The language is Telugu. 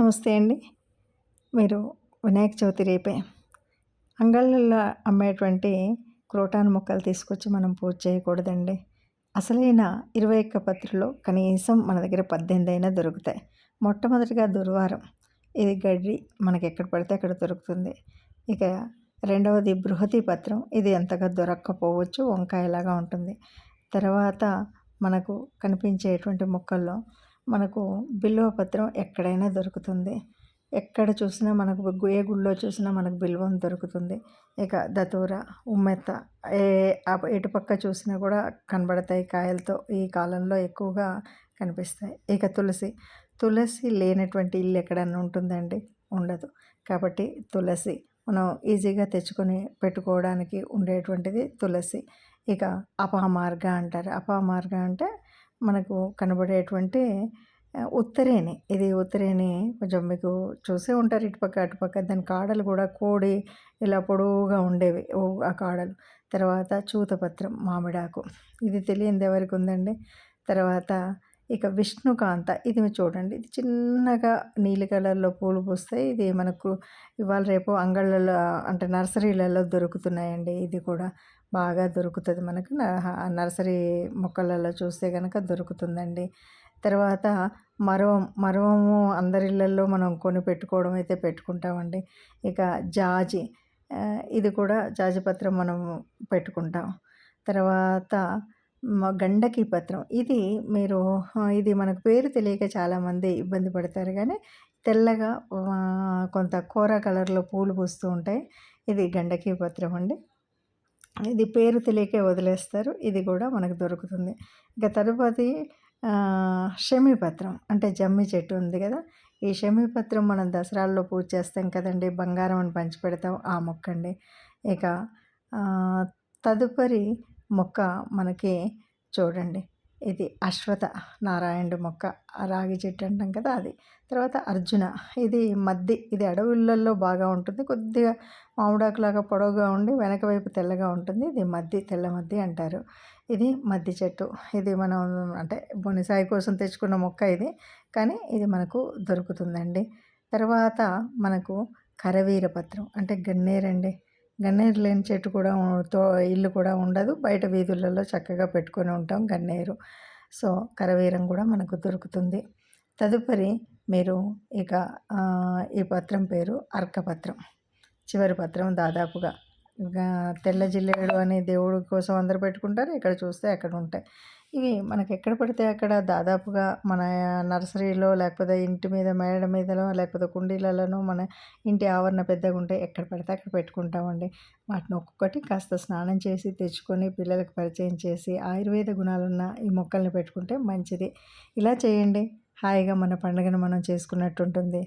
నమస్తే అండి. మీరు వినాయక చవితి రేపే అంగళ్ళల్లో అమ్మేటువంటి క్రోటాన్ మొక్కలు తీసుకొచ్చి మనం పూజ చేయకూడదండి. అసలైన ఇరవై ఒక్క పత్రిలో కనీసం మన దగ్గర పద్దెనిమిది అయినా దొరుకుతాయి. మొట్టమొదటిగా దుర్వారం. ఇది గడ్డి మనకి ఎక్కడ పడితే అక్కడ దొరుకుతుంది. ఇక రెండవది బృహతి పత్రం. ఇది ఎంతగా దొరక్కపోవచ్చు. వంకాయలాగా ఉంటుంది. తర్వాత మనకు కనిపించేటువంటి మొక్కల్లో మనకు బిల్వ పత్రం ఎక్కడైనా దొరుకుతుంది. ఎక్కడ చూసినా మనకు ఏ గుళ్ళో చూసినా మనకు బిల్వం దొరుకుతుంది. ఇక దతూర ఉమ్మెత్త ఏ ఎటుపక్క చూసినా కూడా కనబడతాయి కాయలతో. ఈ కాలంలో ఎక్కువగా కనిపిస్తాయి. ఇక తులసి. తులసి లేనటువంటి ఇల్లు ఎక్కడన్నా ఉంటుందండి? ఉండదు. కాబట్టి తులసి. మనం ఈజీగా తెచ్చుకొని పెట్టుకోవడానికి ఉండేటువంటిది తులసి. ఇక అపహమార్గ అంటారు. అపమార్గ అంటే మనకు కనబడేటువంటి ఉత్తరేణి ఇది ఉత్తరేణి కొంచెం మీకు చూసే ఉంటారు ఇటుపక్క అటుపక్క దాని కాడలు కూడా కోడి ఇలా పొడవుగా ఉండేవి. ఆ కాడలు. తర్వాత చూతపత్రం మామిడాకు. ఇది తెలియంది ఎవరికి ఉందండి? తర్వాత ఇక విష్ణుకాంత ఇది చూడండి. ఇది చిన్నగా నీలి కలర్లో పూలు పూస్తాయి. ఇది మనకు ఇవాళ రేపు అంగళ్ళలో అంటే నర్సరీలలో దొరుకుతున్నాయండి. ఇది కూడా బాగా దొరుకుతుంది మనకు. నర్సరీ మొక్కలలో చూస్తే కనుక దొరుకుతుందండి. తర్వాత మరవం మరవము అందరిళ్ళల్లో మనం కొని పెట్టుకోవడం అయితే పెట్టుకుంటామండి. ఇక జాజి ఇది కూడా జాజిపత్రం మనం పెట్టుకుంటాం. తర్వాత గండకి పత్రం. ఇది మీరు ఇది మనకు పేరు తెలియక చాలామంది ఇబ్బంది పడతారు కానీ తెల్లగా కొంత కూర కలర్లో పూలు పూస్తూ ఉంటాయి. ఇది గండకి పత్రం అండి. ఇది పేరు తెలియకే వదిలేస్తారు. ఇది కూడా మనకు దొరుకుతుంది. ఇక తరువాతి షమీపత్రం అంటే జమ్మి చెట్టు ఉంది కదా. ఈ షమీపత్రం మనం దసరాల్లో పూజ చేస్తాం కదండి. బంగారం అని పంచిపెడతాం ఆ మొక్క అండి ఇక తదుపరి మొక్క మనకి చూడండి. ఇది అశ్వత నారాయణుడు మొక్క. రాగి చెట్టు అంటాం కదా అది. తర్వాత అర్జున. ఇది మద్ది. ఇది అడవులలో బాగా ఉంటుంది. కొద్దిగా మామిడాకులాగా పొడవుగా ఉండి వెనక వైపు తెల్లగా ఉంటుంది. ఇది మద్ది తెల్ల మద్ది అంటారు. ఇది మద్ది చెట్టు. ఇది మనం అంటే బొనిసాయి కోసం తెచ్చుకున్న మొక్క ఇది. కానీ ఇది మనకు దొరుకుతుందండి. తర్వాత మనకు కరవీర పత్రం. అంటే గన్నేరండి. గన్నేరు లేని చెట్టు కూడా తో ఇల్లు కూడా ఉండదు. బయట వీధులలో చక్కగా పెట్టుకొని ఉంటాం గన్నేరు. సో కరవీరం కూడా మనకు దొరుకుతుంది. తదుపరి మీరు ఇక ఈ పత్రం పేరు అర్కపత్రం. చివరి పత్రం దాదాపుగా తెల్ల జిల్లేడు అని దేవుడి కోసం అందరు పెట్టుకుంటారు. ఇక్కడ చూస్తే అక్కడ ఉంటాయి. ఇవి మనకి ఎక్కడ పడితే అక్కడ దాదాపుగా మన నర్సరీలో లేకపోతే ఇంటి మీద మేడ మీదలో లేకపోతే కుండీలలోనూ మన ఇంటి ఆవరణ పెద్దగా ఉంటే ఎక్కడ పడితే అక్కడ పెట్టుకుంటామండి. వాటిని ఒక్కొక్కటి కాస్త స్నానం చేసి తెచ్చుకొని పిల్లలకు పరిచయం చేసి ఆయుర్వేద గుణాలున్న ఈ మొక్కల్ని పెట్టుకుంటే మంచిది. ఇలా చేయండి. హాయిగా మన పండుగను మనం చేసుకున్నట్టు ఉంటుంది